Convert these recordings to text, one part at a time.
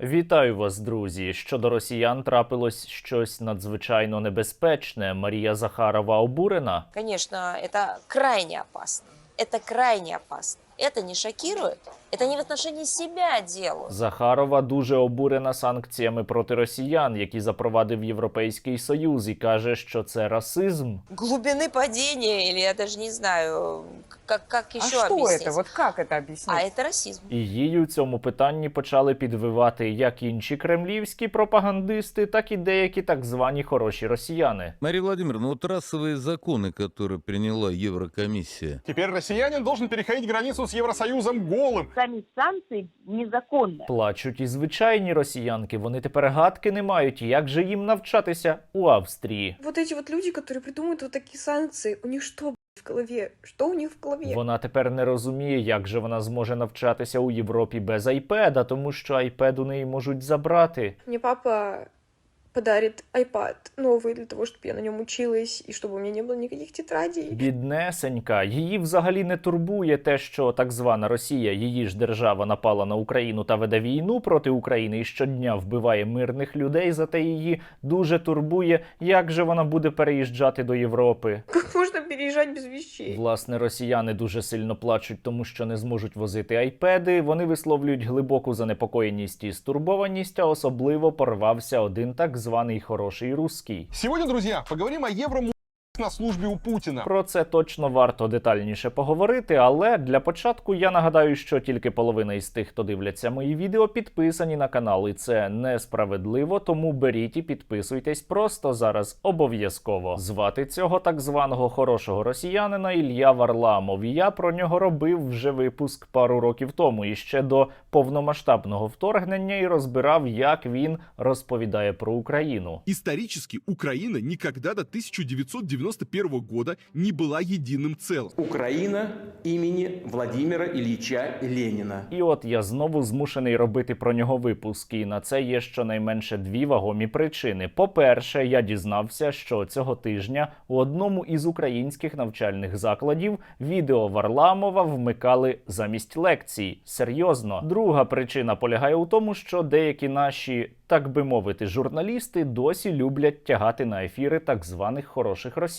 Вітаю вас, друзі. Щодо росіян трапилось щось надзвичайно небезпечне. Марія Захарова обурена. Конечно, это крайне опасно. Это крайне опасно. Это не шокирует. Это не в отношении себя делают. Захарова дуже обурена санкціями проти росіян, які запровадив Європейський Союз, і каже, що це расизм. Глубины падения, или я даже не знаю, как, как А еще что объяснить. это? Вот как это А объяснить? это расизм. І їй у цьому питанні почали підвивати як інші кремлівські пропагандисти, так і деякі так звані хороші росіяни. Мария Владимировна, вот расовые законы, которые приняла Еврокомиссия, Теперь россиянин должен переходить границу с Евросоюзом голым. сами санкции незаконны. Плачуть і звичайні росіянки. Вони тепер гадки не мають, як же їм навчатися у Австрії. Вот эти вот люди, которые придумывают вот такие санкции, у них что блядь, в голове? Что у них в голове? Вона тепер не розуміє, як же вона зможе навчатися у Європі без айпеда, тому що айпед у неї можуть забрати. Мне папа подарит iPad новый для того, чтобы я на нем училась и чтобы у меня не было никаких тетрадей. Біднесенька, її взагалі не турбує те, що так звана Росія, її ж держава, напала на Україну та веде війну проти України і щодня вбиває мирних людей. Зате її дуже турбує, як же вона буде переїжджати до Європи. Как можно переезжать без вещей? Власне, росіяни дуже сильно плачуть, тому що не зможуть возити айпеди. Вони висловлюють глибоку занепокоєність і стурбованість, а особливо порвався один так званий хороший русський. Сегодня, друзья, поговорим о евро на службе у Путина. Про це точно варто детальніше поговорити, але для початку я нагадаю, що тільки половина із тих, хто дивляться мої відео, підписані на канал, і це несправедливо. Тому беріть і підписуйтесь просто зараз обов'язково. Звати цього так званого хорошого росіянина Ілля Варламов. Я про нього робив вже випуск пару років тому, і ще до повномасштабного вторгнення, і розбирав, як він розповідає про Україну. Исторически Украина никогда до 1991 года не была единым целым. Украина имени Владимира Ильича Ленина. І от я знову змушений робити про нього випуски. І на це є щонайменше дві вагомі причини. По-перше, я дізнався, що цього тижня у одному із українських навчальних закладів відео Варламова вмикали замість лекцій. Серйозно. Друга причина полягає у тому, що деякі наші, так би мовити, журналісти досі люблять тягати на ефіри так званих хороших росіян.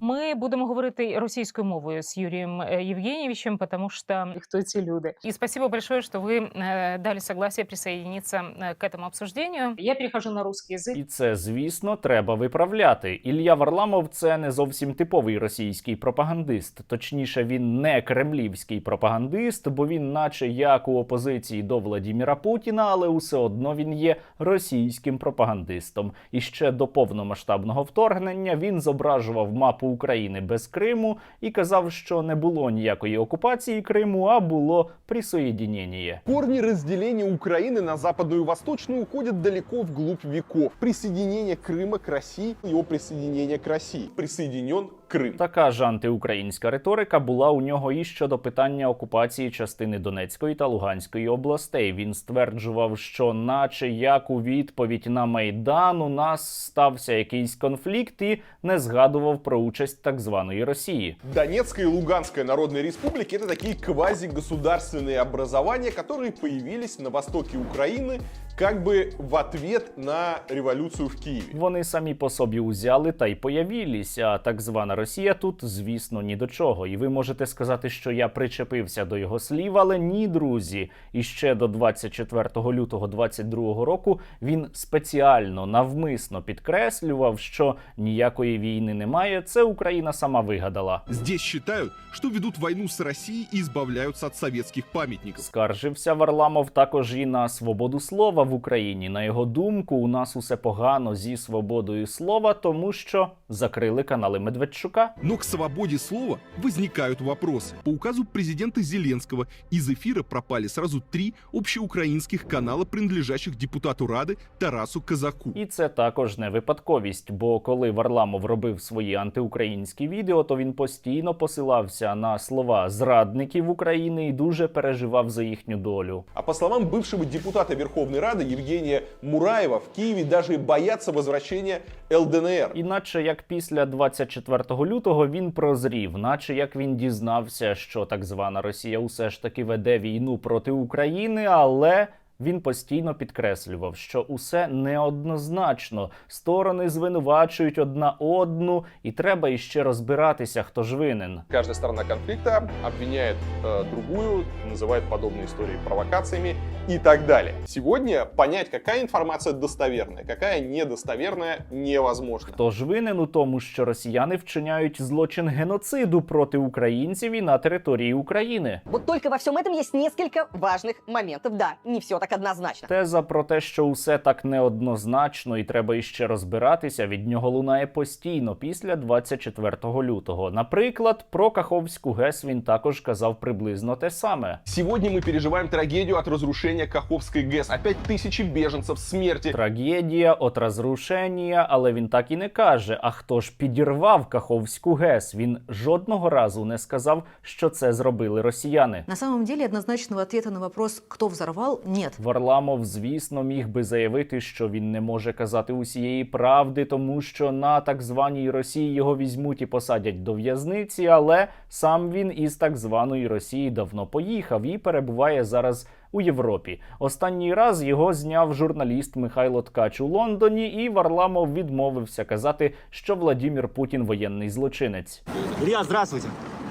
Ми будемо говорити російською мовою з Юрієм е, Євгенійовичем, тому що хто ці люди. І спасибо большое, що ви е, дали согласие присоединиться е, к этому обсуждению. Я перехожу на русский язык. І це, звісно, треба виправляти. Ілля Варламов це не зовсім типовий російський пропагандист. Точніше, він не кремлівський пропагандист, бо він, наче як у опозиції до Владіміра Путіна, але усе одно він є російським пропагандистом. І ще до повномасштабного вторгнення він зображував мапу України без Криму і казав, що не було ніякої окупації Криму, а було присоєдінення. Корні розділення України на западну и восточную уходят далеко вглубь веков. Присоединення Крыма к Росії, його присоединение к Росії. Присоединен Крым. Така ж антиукраїнська риторика була у нього і щодо питання окупації частини Донецької та Луганської областей. Він стверджував, що, наче як у відповідь на майдан, у нас стався якийсь конфлікт, і не згадував про участь так званої Росії. Донецкая и Луганская народные республики это такие квазигосударственные образования, которые появились на востоке Украины как бы в ответ на революцию в Киеве. Вони самі по собі узяли та й появились. А так звана Росія тут, звісно, ні до чого. І ви можете сказати, що я причепився до його слів, але ні, друзі. І ще до 24 лютого 22 року він спеціально навмисно підкреслював, що ніякої війни немає. Це Україна сама вигадала. Здесь считают, что ведут войну с Россией и избавляются от советских памятников. Скаржився Варламов також і на свободу слова в Україні. На його думку, у нас усе погано зі свободою слова, тому що закрили канали Медведчука. Но к свободе слова возникают вопросы. По указу президента Зеленского из эфира пропали сразу три общеукраинских канала, принадлежащих депутату Рады Тарасу Казаку. І це також не випадковість, бо коли Варламов робив свої антиукраїнські відео, то він постійно посилався на слова зрадників України і дуже переживав за їхню долю. А по словам бывшего депутата Верховной Рады Евгения Мураєва в Києві даже бояться возвращення ЛДНР. Іначе як після 24 лютого він прозрів, наче як він дізнався, що так звана Росія усе ж таки веде війну проти України, але він постійно підкреслював, що усе неоднозначно, сторони звинувачують одна одну, і треба іще розбиратися, хто ж винен. Каждая сторона конфликта обвиняет э, другую, называет подобные истории провокациями и так далее. Сегодня понять, какая информация достоверная, какая недостоверная, невозможно. Хто ж винен у тому, що росіяни вчиняють злочин геноциду проти українців і на території України? Вот только во всем этом есть несколько важных моментов. Да, не все так однозначно. Теза про те, що усе так неоднозначно і треба іще розбиратися, від нього лунає постійно після 24 лютого. Наприклад, про Каховську ГЕС він також казав приблизно те саме. Сегодня мы переживаем трагедию от разрушения Каховской ГЭС. Опять тысячи беженцев, смерти. Трагедія, от розрушення, але він так і не каже. А хто ж підірвав Каховську ГЕС? Він жодного разу не сказав, що це зробили росіяни. На самом деле однозначного ответа на вопрос, кто взорвал, нет. Варламов, звісно, міг би заявити, що він не може казати усієї правди, тому що на так званій Росії його візьмуть і посадять до в'язниці. Але сам він із так званої Росії давно поїхав і перебуває зараз у Європі. Останній раз його зняв журналіст Михайло Ткач у Лондоні, і Варламов відмовився казати, що Владімір Путін воєнний злочинець. Илья, здравствуйте.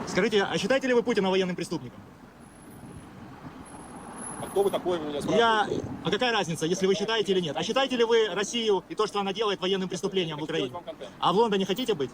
Скажите, а считаете ли вы Путина военным преступником? А кто вы такой, вы меня Я... А какая разница, если вы считаете или нет? А считаете ли вы Россию и то, что она делает военным преступлением в Украине? А в Лондоне хотите быть?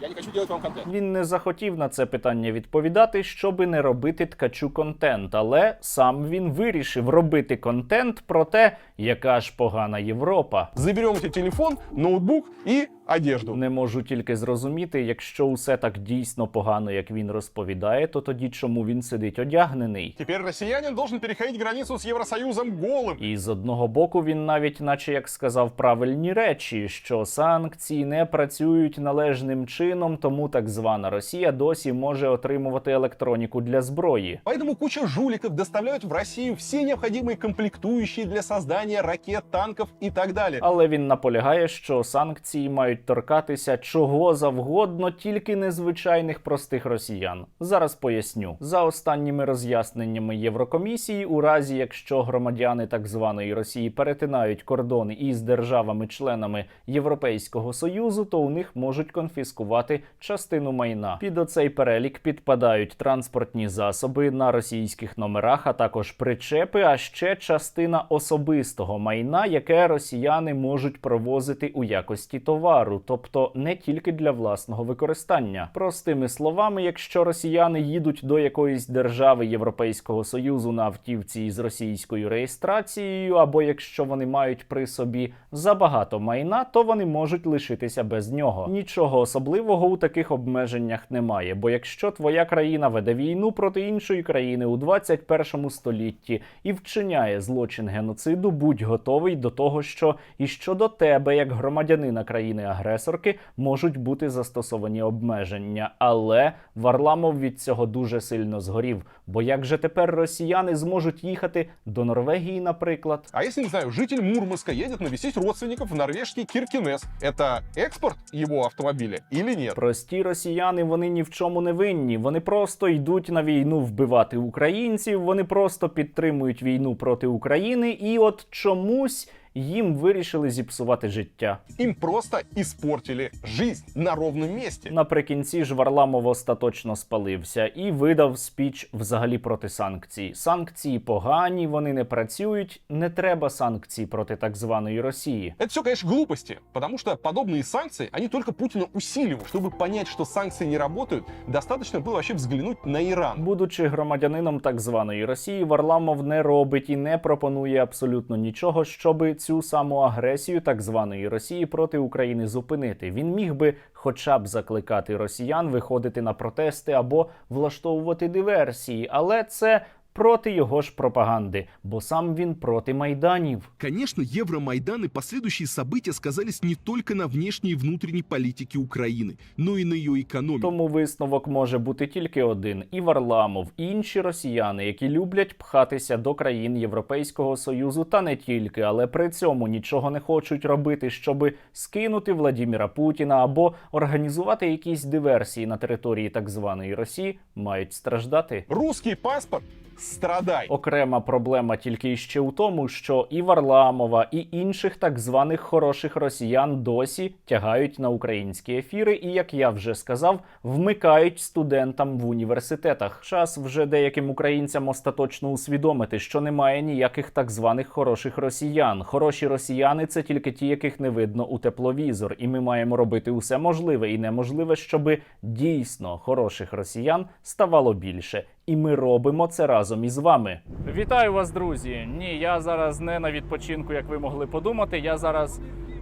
Я не хочу делать вам контент. Він не захотів на це питання відповідати, щоби не робити ткачу контент, але сам він вирішив робити контент про те, яка ж погана Європа. Заберем тебе телефон, ноутбук и одежду. Не можу тільки зрозуміти, якщо усе так дійсно погано, як він розповідає, то тоді чому він сидить одягнений? Теперь россиянин должен переходить границу с Евросоюзом голым. І з одного боку він навіть, наче як сказав правильні речі, що санкції не працюють належним чином, тому так звана Росія досі може отримувати електроніку для зброї. Поэтому куча жуликов доставляют в Россию все необходимые комплектующие для создания ракет, танков и так далее. Але він наполягає, що санкції мають торкатися чого завгодно, тільки незвичайних простих росіян. Зараз поясню. За останніми роз'ясненнями Єврокомісії, у разі якщо громадяни так званої Росії перетинають кордони із державами-членами Європейського союзу, то у них можуть конфіскувати частину майна. Під оцей перелік підпадають транспортні засоби на російських номерах, а також причепи, а ще частина особистого майна, яке росіяни можуть провозити у якості товару, тобто не тільки для власного використання. Простими словами, якщо росіяни їдуть до якоїсь держави Європейського союзу на автівці із російською реєстрацією, або якщо вони мають при собі забагато майна, то вони можуть лишитися без нього. Нічого особливого у таких обмеженнях немає. Бо якщо твоя країна веде війну проти іншої країни у 21 столітті і вчиняє злочин геноциду, будь готовий до того, що і щодо тебе, як громадянина країни-агресорки, можуть бути застосовані обмеження. Але Варламов від цього дуже сильно згорів. Бо як же тепер росіяни зможуть їхати до Норвегії, наприклад? А если, не знаю, житель Мурманска едет навестить родственников в норвежский Киркинес, это экспорт его автомобиля или нет? Прості росіяни вони ні в чому не винні. Вони просто йдуть на війну вбивати українців. Вони просто підтримують війну проти України, і от чомусь їм вирішили зіпсувати життя. Им просто испортили жизнь на ровном месте. Наприкінці ж Варламов остаточно спалився і видав спіч взагалі проти санкцій. Санкції погані, вони не працюють. Не треба санкцій проти так званої Росії. Это все, конечно, глупости, потому что подобные санкции, они только Путина усиливают. Чтобы понять, что санкции не работают, достаточно было вообще взглянуть на Иран. Будучи громадянином так званої Росії, Варламов не робить і не пропонує абсолютно нічого, щоби цю саму агресію так званої Росії проти України зупинити. Він міг би хоча б закликати росіян виходити на протести або влаштовувати диверсії, але це проти його ж пропаганди, бо сам він проти майданів. Конечно, Евромайдан и последующие события сказались не только на внешней и внутренней политике Украины, но и на ее экономике. Тому висновок може бути тільки один: і Варламов, і інші росіяни, які люблять пхатися до країн Європейського союзу, та не тільки, але при цьому нічого не хочуть робити, щоби скинути Владіміра Путіна або організувати якісь диверсії на території так званої Росії, мають страждати. Русский паспорт страдай. Окрема проблема тільки ще у тому, що і Варламова, і інших так званих хороших росіян досі тягають на українські ефіри, і як я вже сказав, вмикають студентам в університетах. Час вже деяким українцям остаточно усвідомити, що немає ніяких так званих хороших росіян. Хороші росіяни це тільки ті, яких не видно у тепловізор, і ми маємо робити усе можливе і неможливе, щоби дійсно хороших росіян ставало більше. І ми робимо це разом із вами. Вітаю вас, друзі! Ні, я зараз не на відпочинку, як ви могли подумати. Я зараз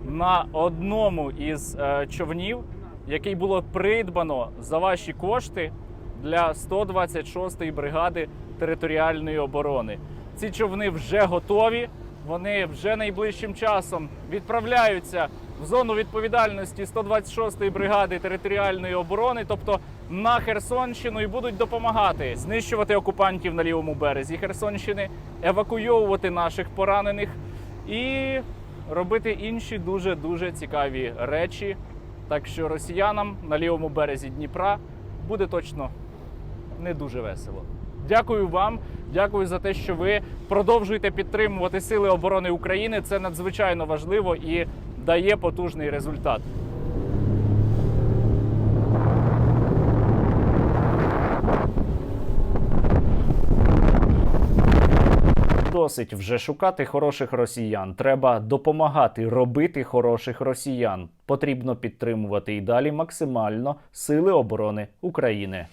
на одному із е, човнів, який було придбано за ваші кошти для 126-ї бригади територіальної оборони. Ці човни вже готові. Вони вже найближчим часом відправляються в зону відповідальності 126-ї бригади територіальної оборони, тобто на Херсонщину, і будуть допомагати знищувати окупантів на лівому березі Херсонщини, евакуйовувати наших поранених і робити інші дуже дуже цікаві речі. Так що росіянам на лівому березі Дніпра буде точно не дуже весело. Дякую вам, дякую за те, що ви продовжуєте підтримувати Сили оборони України. Це надзвичайно важливо і дає потужний результат. Досить вже шукати хороших росіян. Треба допомагати робити хороших росіян. Потрібно підтримувати і далі максимально Сили оборони України.